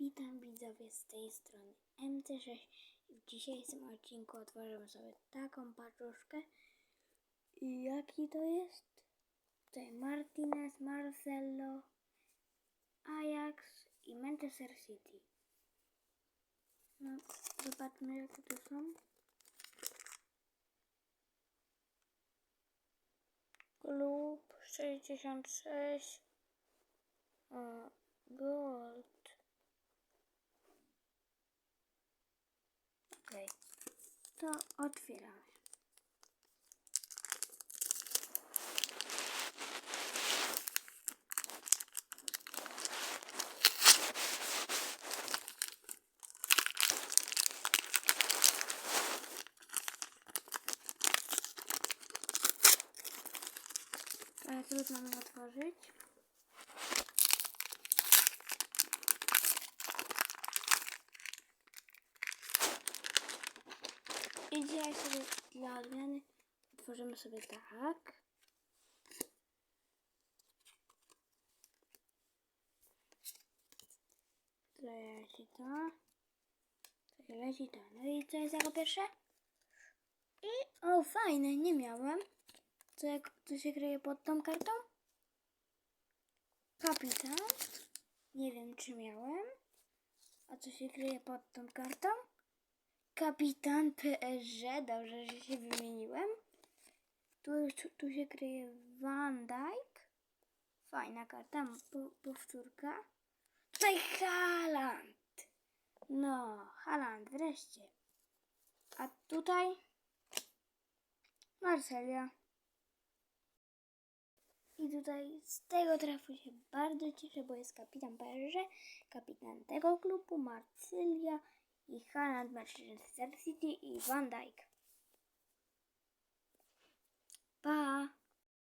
Witam widzowie z tej strony MC6 i w dzisiejszym odcinku otworzymy sobie taką paczuszkę i jaki to jest? Tutaj Martinez, Marcelo, Ajax i Manchester City. No, zobaczmy jakie to są. Klub 66 o, Gold to otwieramy. Ale trudno mi otworzyć. I dzisiaj sobie dla odmiany otworzymy sobie tak. Tutaj leci to. Tutaj leci to. No i co jest jako pierwsze? I o, fajne, nie miałem. Co, jak, co się kryje pod tą kartą? Kapitan. Nie wiem, czy miałem. A co się kryje pod tą kartą? Kapitan PSG. Dobrze, że się wymieniłem. Tu, tu, tu się kryje Van Dijk. Fajna karta, po, powtórka. Tutaj Haaland. No, Haaland, wreszcie. A tutaj Marcelia. I tutaj z tego trafu się bardzo cieszę, bo jest kapitan PSG, kapitan tego klubu, Marcylia i Haaland Manchester City i Van Dijk. Pa!